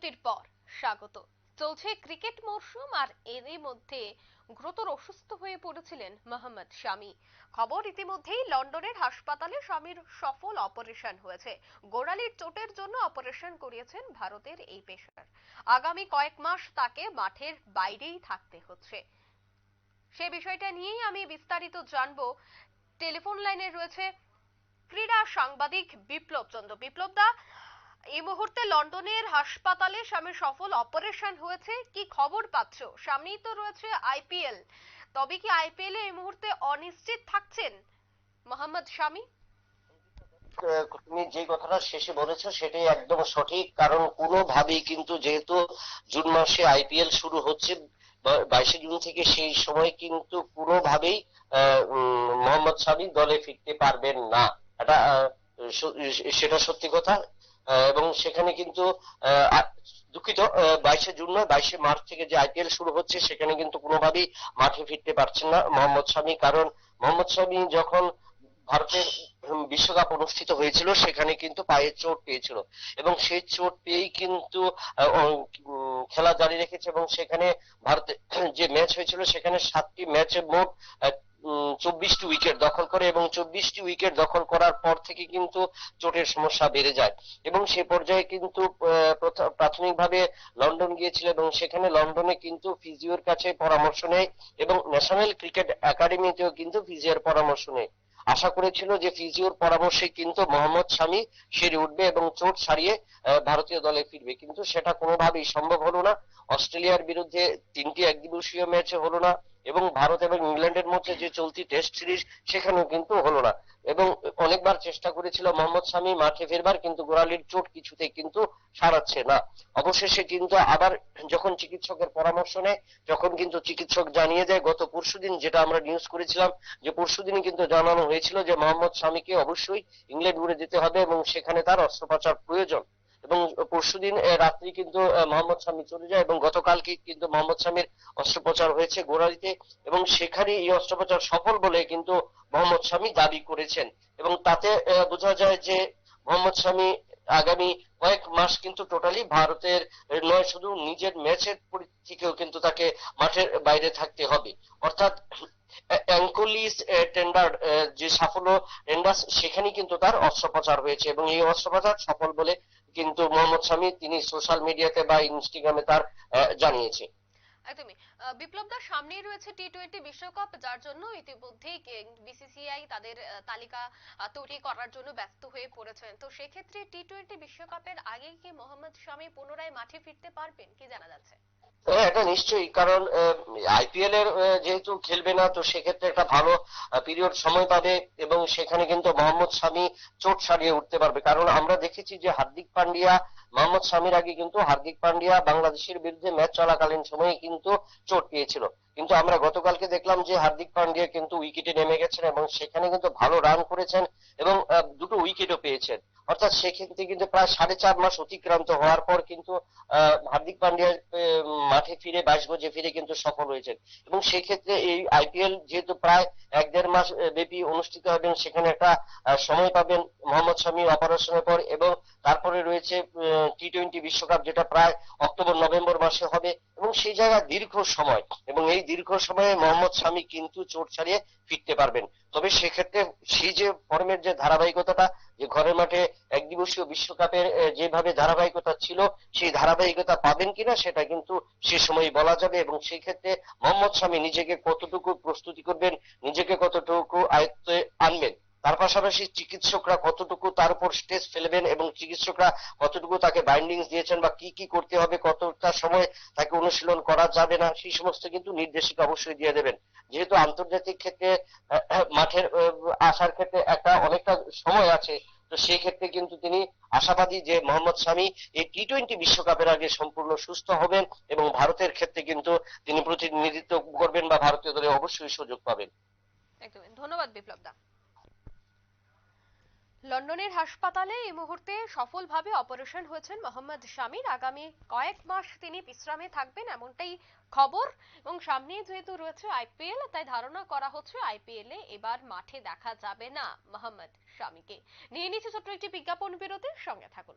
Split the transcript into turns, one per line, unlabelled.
বিরতির পর। স্বাগত। চলছে ক্রিকেট মরশুম আর এরই মধ্যে গুরুতর অসুস্থ হয়ে পড়েছিলেন মোহাম্মদ শামি। খবর ইতিমধ্যেই লন্ডনের হাসপাতালে স্বামীর সফল অপারেশন হয়েছে। গোড়ালির চোটের জন্য অপারেশন করিয়েছেন ভারতের এই পেশার আগামী কয়েক মাস তাকে মাঠের বাইরেই থাকতে হচ্ছে। সে বিষয়টা নিয়েই আমি বিস্তারিত জানব। টেলিফোন লাইনে রয়েছে ক্রীড়া সাংবাদিক বিপ্লব চন্দ্র। বিপ্লব দা এই মুহূর্তে লন্ডনের হাসপাতালে স্বামীর সফল অপারেশন হয়েছে। কি খবর পাচ্ছ? সামনেই তো রয়েছে আইপিএল। তবে কি আইপিএল এই মুহূর্তে অনিশ্চিত থাকছেন মোহাম্মদ শামি?
তুমি যে কথাটা শেষে সেটাই একদম সঠিক। কারণ কোনোভাবেই কিন্তু যেহেতু জুন মাসে আইপিএল শুরু হচ্ছে বাইশে জুন থেকে সেই সময় কিন্তু কোনোভাবেই মোহাম্মদ শামি দলে ফিরতে পারবেন না। এটা সেটা সত্যি কথা। এবং সেখানে কিন্তু দুঃখিত বাইশে জুন নয়, বাইশে মার্চ থেকে যে আইপিএল শুরু হচ্ছে, সেখানে কিন্তু কোনোভাবেই মাঠে ফিরতে পারছেন না মোহাম্মদ শামি। কারণ মোহাম্মদ শামি যখন ভারতের বিশ্বকাপ অনুষ্ঠিত হয়েছিল, সেখানে কিন্তু পায়ে চোট পেয়েছিল। এবং সেই চোট পেয়েই কিন্তু খেলা জারি রেখেছে এবং সেখানে ভারতে যে ম্যাচ হয়েছিল, সেখানে সাতটি ম্যাচে মোট চব্বিশটি উইকেট দখল করে এবং চব্বিশটি উইকেট দখল করার পর থেকে কিন্তু চোটের সমস্যা বেড়ে যায়। এবং সে পর্যায়ে কিন্তু প্রাথমিকভাবে লন্ডন গিয়েছিল এবং সেখানে লন্ডনে কিন্তু ফিজিওর কাছে পরামর্শ নেয় এবং ন্যাশনাল ক্রিকেট একাডেমিতেও কিন্তু ফিজিওর পরামর্শ নেয়। আশা করেছিল যে ফিজিওর পরামর্শে কিন্তু মোহাম্মদ শামি সেরে উঠবে এবং চোট সারিয়ে ভারতীয় দলে ফিরবে। কিন্তু সেটা কোনোভাবেই সম্ভব হলো না। অস্ট্রেলিয়ার বিরুদ্ধে তিনটি একদিবসীয় ম্যাচে হলো না। এবং ভারত এবং ইংল্যান্ডের মধ্যে যে চলতি টেস্ট সিরিজ সেখানেও কিন্তু হলো না। এবং অনেকবার চেষ্টা করেছিল মোহাম্মদ শামি, মাঠে ফেরবার, কিন্তু গোড়ালির চোট কিছুতেই কিন্তু সারাচ্ছে না। অবশেষে কিন্তু আবার যখন চিকিৎসকের পরামর্শ নেয় যখন কিন্তু চিকিৎসক জানিয়ে দেয়, গত পরশুদিন যেটা আমরা নিউজ করেছিলাম, যে পরশুদিনই কিন্তু জানানো হয়েছিল যে মোহাম্মদ শামিকে অবশ্যই ইংল্যান্ড উড়ে যেতে হবে এবং সেখানে তার অস্ত্রোপচার প্রয়োজন। এবং পরশুদিন রাত্রি কিন্তু মোহাম্মদ শামি চলে যায় এবং গতকালকে কিন্তু মোহাম্মদ শামির অস্ত্রোপচার হয়েছে গোড়ালিতে এবং সেখানে এই অস্ত্রোপচার সফল বলে কিন্তু মোহাম্মদ শামি দাবি করেছেন। এবং তাতে বোঝা যায় যে মোহাম্মদ শামি আগামী কয়েক মাস কিন্তু টোটালি ভারতের নয় শুধু নিজের ম্যাচের পরি- থেকেও কিন্তু তাকে মাঠের বাইরে থাকতে হবে। অর্থাৎ অ্যাঙ্কোলিস টেন্ডার যে সাফল্য টেন্ডার সেখানে কিন্তু তার অস্ত্রোপচার হয়েছে এবং এই অস্ত্রোপচার সফল বলে কিন্তু মোহাম্মদ শামি তিনি সোশ্যাল মিডিয়াতে বা ইনস্টাগ্রামে তার জানিয়েছে।
একদমই। বিপ্লব দা সামনেই রয়েছে টি টোয়েন্টি বিশ্বকাপ, যার জন্য ইতিমধ্যেই বিসিসিআই তাদের তালিকা তৈরি করার জন্য ব্যস্ত হয়ে পড়েছেন। তো সেক্ষেত্রে টি টোয়েন্টি বিশ্বকাপের আগে কি মোহাম্মদ শামি পুনরায় মাঠে ফিরতে পারবেন, কি জানা যাচ্ছে?
হ্যাঁ এটা নিশ্চয়ই। কারণ আইপিএল এর যেহেতু খেলবে না, তো সেক্ষেত্রে একটা ভালো পিরিয়ড সময় পাবে এবং সেখানে কিন্তু মোহাম্মদ শামি চোট সারিয়ে উঠতে পারবে। কারণ আমরা দেখেছি যে হার্দিক পান্ডিয়া, মোহাম্মদ শামির আগে কিন্তু হার্দিক পান্ডিয়া বাংলাদেশের বিরুদ্ধে ম্যাচ চলাকালীন সময়ে কিন্তু চোট পেয়েছিল। কিন্তু আমরা গতকালকে দেখলাম যে হার্দিক পান্ডিয়া কিন্তু উইকেটে নেমে গেছেন এবং সেখানে কিন্তু ভালো রান করেছেন এবং দুটো উইকেটও পেয়েছেন। অর্থাৎ সেক্ষেত্রে কিন্তু প্রায় সাড়ে চার মাস অতিক্রান্ত হওয়ার পর কিন্তু হার্দিক পান্ডিয়া মাঠে ফিরে বাইশ গজে ফিরে কিন্তু সফল হয়েছেন। এবং সেক্ষেত্রে এই আইপিএল যেহেতু প্রায় এক দেড় মাস ব্যাপী অনুষ্ঠিত হবে, সেখানে একটা সময় পাবেন মোহাম্মদ শামী অপারেশনের পর এবং তারপরে রয়েছে টি টোয়েন্টি বিশ্বকাপ, যেটা প্রায় অক্টোবর নভেম্বর মাসে হবে। এবং সেই জায়গায় দীর্ঘ সময়, এবং এই দীর্ঘ সময়ে মোহাম্মদ স্বামী কিন্তু চোট ছাড়িয়ে ফিরতে পারবেন। তবে সেক্ষেত্রে সেই যে ফর্মের যে ধারাবাহিকতাটা, যে ঘরের মাঠে একদিবসীয় বিশ্বকাপের যেভাবে ধারাবাহিকতা ছিল, সেই ধারাবাহিকতা পাবেন কিনা সেটা কিন্তু সে সময় বলা যাবে। এবং সেই ক্ষেত্রে মোহাম্মদ স্বামী নিজেকে কতটুকু প্রস্তুতি করবেন, নিজেকে কতটুকু আয়ত্তে আনবেন তার পাশাপাশি চিকিৎসকরা কতটুকু তার উপর স্ট্রেস ফেলবেন এবং চিকিৎসকরা কতটুকু তাকে বাইন্ডিংস দিয়েছেন বা কি কি করতে হবে, কতটা সময় তাকে অনুশীলন করা যাবে না, সেই সমস্ত কিন্তু নির্দেশিকা অবশ্যই দিয়ে দেবেন। যেহেতু আন্তর্জাতিক ক্ষেত্রে মাঠের আসার ক্ষেত্রে একটা অনেকটা সময় আছে, তো সেই ক্ষেত্রে কিন্তু তিনি আশাবাদী যে মোহাম্মদ শামি এই টি টোয়েন্টি বিশ্বকাপের আগে সম্পূর্ণ সুস্থ হবেন এবং ভারতের ক্ষেত্রে কিন্তু তিনি প্রতিনিধিত্ব করবেন বা ভারতীয় দলে অবশ্যই সুযোগ পাবেন।
একদমই ধন্যবাদ বিপ্লব দা লন্ডনের হাসপাতালে এই মুহূর্তে সফলভাবে অপারেশন হয়েছেন মোহাম্মদ শামির আগামী কয়েক মাস তিনি বিশ্রামে থাকবেন এমনটাই খবর এবং সামনে যেহেতু রয়েছে আইপিএল, তাই ধারণা করা হচ্ছে আইপিএল এ এবার মাঠে দেখা যাবে না মোহাম্মদ শামিকে নিয়ে নিচ্ছে ছোট্ট একটি বিজ্ঞাপন বিরতির সঙ্গে থাকুন।